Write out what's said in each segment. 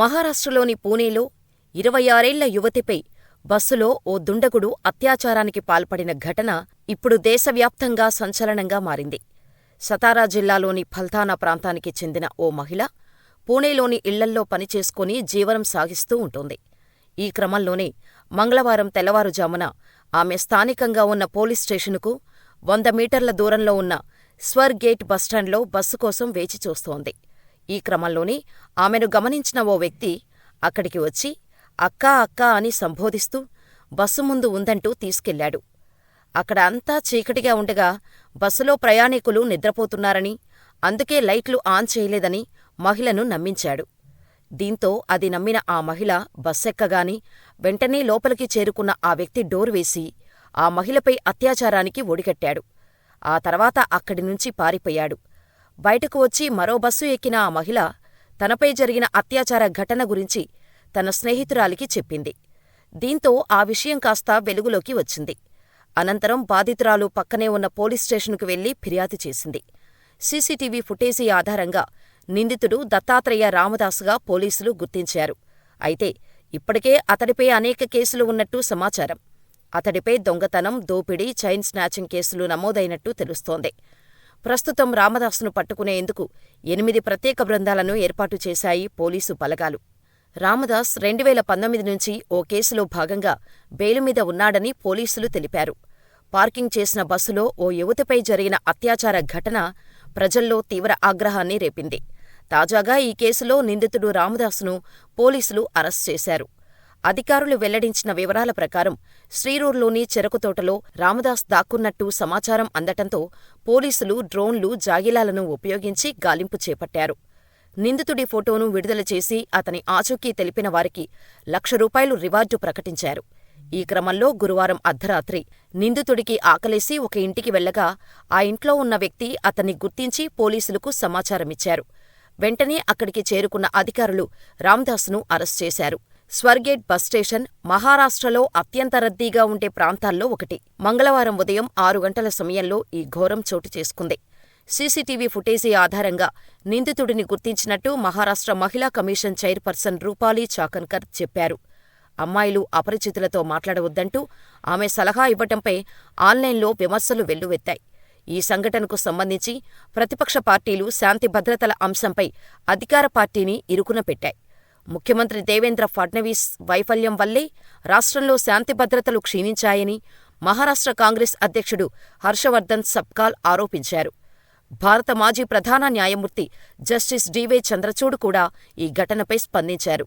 మహారాష్ట్రలోని పూణేలో ఇరవై ఆరేళ్ళ యువతిపై బస్సులో ఓ దుండగుడు అత్యాచారానికి పాల్పడిన ఘటన ఇప్పుడు దేశవ్యాప్తంగా సంచలనంగా మారింది. సతారా జిల్లాలోని ఫల్తానా ప్రాంతానికి చెందిన ఓ మహిళ పూణేలోని ఇళ్ళల్లో పనిచేసుకుని జీవనం సాగిస్తూ ఉంటోంది. ఈ క్రమంలోనే మంగళవారం తెల్లవారుజామున ఆమె స్థానికంగా ఉన్న పోలీస్ స్టేషనుకు వంద మీటర్ల దూరంలో ఉన్న స్వర్ గేట్ బస్టాండ్లో బస్సు కోసం వేచి చూస్తోంది. ఈ క్రమంలోనే ఆమెను గమనించిన ఓ వ్యక్తి అక్కడికి వచ్చి అక్కా అక్కా అని సంబోధిస్తూ బస్సు ముందు ఉందంటూ తీసుకెళ్ళాడు అక్కడ అంతా చీకటిగా ఉండగా బస్సులో ప్రయాణికులు నిద్రపోతున్నారని, అందుకే లైట్లు ఆన్ చేయలేదని మహిళను నమ్మించాడు. దీంతో అది నమ్మిన ఆ మహిళ బస్సెక్కగానే వెంటనే లోపలికి చేరుకున్న ఆ వ్యక్తి డోర్ వేసి ఆ మహిళపై అత్యాచారానికి ఒడిగట్టాడు. ఆ తర్వాత అక్కడి నుంచి పారిపోయాడు. బయటకు వచ్చి మరో బస్సు ఎక్కిన ఆ మహిళ తనపై జరిగిన అత్యాచార ఘటన గురించి తన స్నేహితురాలికి చెప్పింది. దీంతో ఆ విషయం కాస్త వెలుగులోకి వచ్చింది. అనంతరం బాధితురాలు పక్కనే ఉన్న పోలీస్ స్టేషన్కు వెళ్ళి ఫిర్యాదు చేసింది. సీసీటీవీ ఫుటేజీ ఆధారంగా నిందితుడు దత్తాత్రేయ రామదాసుగా పోలీసులు గుర్తించారు. అయితే ఇప్పటికే అతడిపై అనేక కేసులు ఉన్నట్టు సమాచారం. అతడిపై దొంగతనం, దోపిడీ, చైన్ స్నాచింగ్ కేసులు నమోదైనట్టు తెలుస్తోంది. ప్రస్తుతం రామదాసును పట్టుకునేందుకు ఎనిమిది ప్రత్యేక బృందాలను ఏర్పాటు చేశాయి పోలీసు బలగాలు. రామదాస్ రెండువేల పంతొమ్మిది నుంచి ఓ కేసులో భాగంగా బెయిలు మీద ఉన్నాడని పోలీసులు తెలిపారు. పార్కింగ్ చేసిన బస్సులో ఓ యువతిపై జరిగిన అత్యాచార ఘటన ప్రజల్లో తీవ్ర ఆగ్రహాన్ని రేపింది. తాజాగా ఈ కేసులో నిందితుడు రామదాసును పోలీసులు అరెస్ట్ చేశారు. అధికారులు వెల్లడించిన వివరాల ప్రకారం శ్రీరూర్లోని చెరకుతోటలో రామదాస్ దాక్కున్నట్టు సమాచారం అందటంతో పోలీసులు డ్రోన్లు, జాగిలాలను ఉపయోగించి గాలింపు చేపట్టారు. నిందితుడి ఫోటోను విడుదల చేసి అతని ఆచూకీ తెలిపిన వారికి లక్ష రూపాయలు రివార్డు ప్రకటించారు. ఈ క్రమంలో గురువారం అర్ధరాత్రి నిందితుడికి ఆకలేసి ఒక ఇంటికి వెళ్ళగా ఆ ఇంట్లో ఉన్న వ్యక్తి అతన్ని గుర్తించి పోలీసులకు సమాచారమిచ్చారు. వెంటనే అక్కడికి చేరుకున్న అధికారులు రామ్దాస్ను అరెస్ట్ చేశారు. స్వర్గేట్ బస్ స్టేషన్ మహారాష్ట్రలో అత్యంత రద్దీగా ఉండే ప్రాంతాల్లో ఒకటి. మంగళవారం ఉదయం ఆరు గంటల సమయంలో ఈ ఘోరం చోటు చేసుకుంది. సీసీటీవీ ఫుటేజీ ఆధారంగా నిందితుడిని గుర్తించినట్టు మహారాష్ట్ర మహిళా కమిషన్ చైర్పర్సన్ రూపాలీ చాకన్కర్ చెప్పారు. అమ్మాయిలు అపరిచితులతో మాట్లాడవద్దంటూ ఆమె సలహా ఇవ్వటంపై ఆన్లైన్లో విమర్శలు వెల్లువెత్తాయి. ఈ సంఘటనకు సంబంధించి ప్రతిపక్ష పార్టీలు శాంతి భద్రతల అంశంపై అధికార పార్టీని ఇరుకున పెట్టాయి. ముఖ్యమంత్రి దేవేంద్ర ఫడ్నవీస్ వైఫల్యం వల్లే రాష్ట్రంలో శాంతి భద్రతలు క్షీణించాయని మహారాష్ట్ర కాంగ్రెస్ అధ్యక్షుడు హర్షవర్ధన్ సబ్కాల్ ఆరోపించారు. భారత మాజీ ప్రధాన న్యాయమూర్తి జస్టిస్ డివై చంద్రచూడ్ కూడా ఈ ఘటనపై స్పందించారు.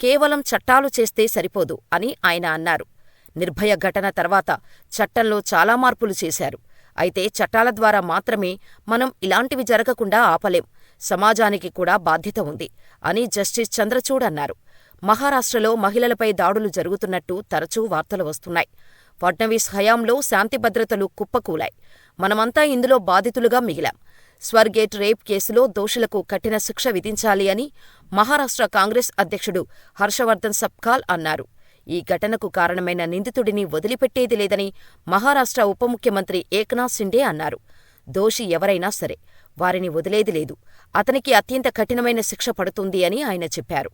కేవలం చట్టాలు చేస్తే సరిపోదు అని ఆయన అన్నారు. నిర్భయ ఘటన తర్వాత చట్టంలో చాలా మార్పులు చేశారు. అయితే చట్టాల ద్వారా మాత్రమే మనం ఇలాంటివి జరగకుండా ఆపలేం. సమాజానికి కూడా బాధ్యత ఉంది అని జస్టిస్ చంద్రచూడ్ అన్నారు. మహారాష్ట్రలో మహిళలపై దాడులు జరుగుతున్నట్టు తరచూ వార్తలు వస్తున్నాయి. ఫడ్నవీస్ హయాంలో శాంతి భద్రతలు కుప్పకూలాయి. మనమంతా ఇందులో బాధితులుగా మిగిలాం. స్వర్గేట్ రేప్ కేసులో దోషులకు కఠిన శిక్ష విధించాలి అని మహారాష్ట్ర కాంగ్రెస్ అధ్యక్షుడు హర్షవర్ధన్ సబ్కాల్ అన్నారు. ఈ ఘటనకు కారణమైన నిందితుడిని వదిలిపెట్టేది లేదని మహారాష్ట్ర ఉప ముఖ్యమంత్రి ఏక్నాథ్ షిండే అన్నారు. దోషి ఎవరైనా సరే వారిని వదిలేది లేదు. అతనికి అత్యంత కఠినమైన శిక్ష పడుతుంది అని ఆయన చెప్పారు.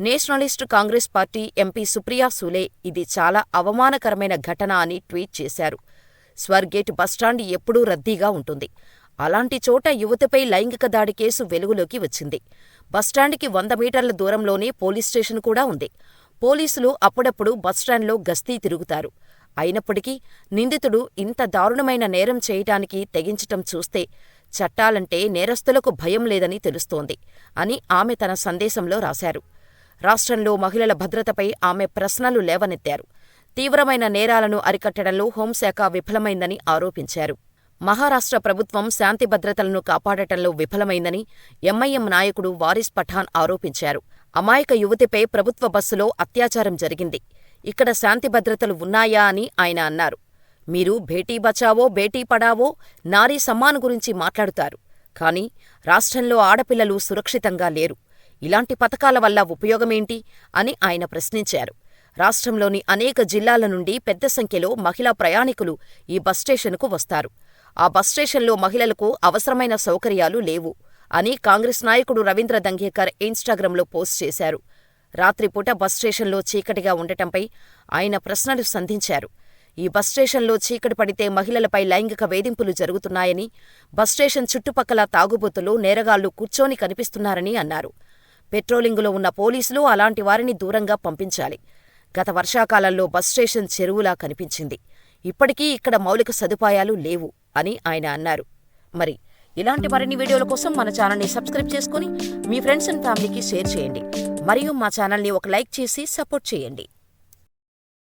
Nationalist Congress party MP Supriya Sule ఇది చాలా అవమానకరమైన ఘటన అని ట్వీట్ చేశారు. స్వర్గేట్ బస్టాండ్ ఎప్పుడూ రద్దీగా ఉంటుంది. అలాంటి చోట యువతిపై లైంగిక దాడి కేసు వెలుగులోకి వచ్చింది. బస్టాండుకి వంద మీటర్ల దూరంలోనే పోలీస్ స్టేషన్ కూడా ఉంది. పోలీసులు అప్పుడప్పుడు బస్టాండ్లో గస్తీ తిరుగుతారు. అయినప్పటికీ నిందితుడు ఇంత దారుణమైన నేరం చేయటానికి తెగించటం చూస్తే చట్టాలంటే నేరస్తులకు భయం లేదని తెలుస్తోంది అని ఆమె తన సందేశంలో రాశారు. రాష్ట్రంలో మహిళల భద్రతపై ఆమె ప్రశ్నలు లేవనెత్తారు. తీవ్రమైన నేరాలను అరికట్టడంలో హోంశాఖ విఫలమైందని ఆరోపించారు. మహారాష్ట్ర ప్రభుత్వం శాంతి భద్రతలను కాపాడటంలో విఫలమైందని ఎంఐఎం నాయకుడు వారిస్ పఠాన్ ఆరోపించారు. అమాయక యువతిపై ప్రభుత్వ బస్సులో అత్యాచారం జరిగింది. ఇక్కడ శాంతి భద్రతలు ఉన్నాయా అని ఆయన అన్నారు. మీరు బేటీ బచావో బేటీ పడావో నారీ సమ్మాన్ గురించి మాట్లాడుతారు. కానీ రాష్ట్రంలో ఆడపిల్లలు సురక్షితంగా లేరు. ఇలాంటి పథకాల వల్ల ఉపయోగమేంటి అని ఆయన ప్రశ్నించారు. రాష్ట్రంలోని అనేక జిల్లాల నుండి పెద్ద సంఖ్యలో మహిళా ప్రయాణికులు ఈ బస్ స్టేషనుకు వస్తారు. ఆ బస్ స్టేషన్లో మహిళలకు అవసరమైన సౌకర్యాలు లేవు అని కాంగ్రెస్ నాయకుడు రవీంద్ర దంగేకర్ ఇన్స్టాగ్రామ్లో పోస్ట్ చేశారు. రాత్రిపూట బస్ స్టేషన్లో చీకటిగా ఉండటంపై ఆయన ప్రశ్నలు సంధించారు. ఈ బస్ స్టేషన్లో చీకటి పడితే మహిళలపై లైంగిక వేధింపులు జరుగుతున్నాయని, బస్ స్టేషన్ చుట్టుపక్కల తాగుబోతులు, నేరగాళ్ళు కూర్చొని కనిపిస్తున్నారని అన్నారు. పెట్రోలింగులో ఉన్న పోలీసులు అలాంటి వారిని దూరంగా పంపించాలి. గత వర్షాకాలంలో బస్ స్టేషన్ చెరువులా కనిపించింది. ఇప్పటికీ ఇక్కడ మౌలిక సదుపాయాలు లేవు అని ఆయన అన్నారు. మరి ఇలాంటి మరిన్ని వీడియోల కోసం మన ఛానల్ని సబ్స్క్రైబ్ చేసుకుని మీ ఫ్రెండ్స్ అండ్ ఫ్యామిలీకి షేర్ చేయండి. మరియు మా ఛానల్ని ఒక లైక్ చేసి సపోర్ట్ చేయండి.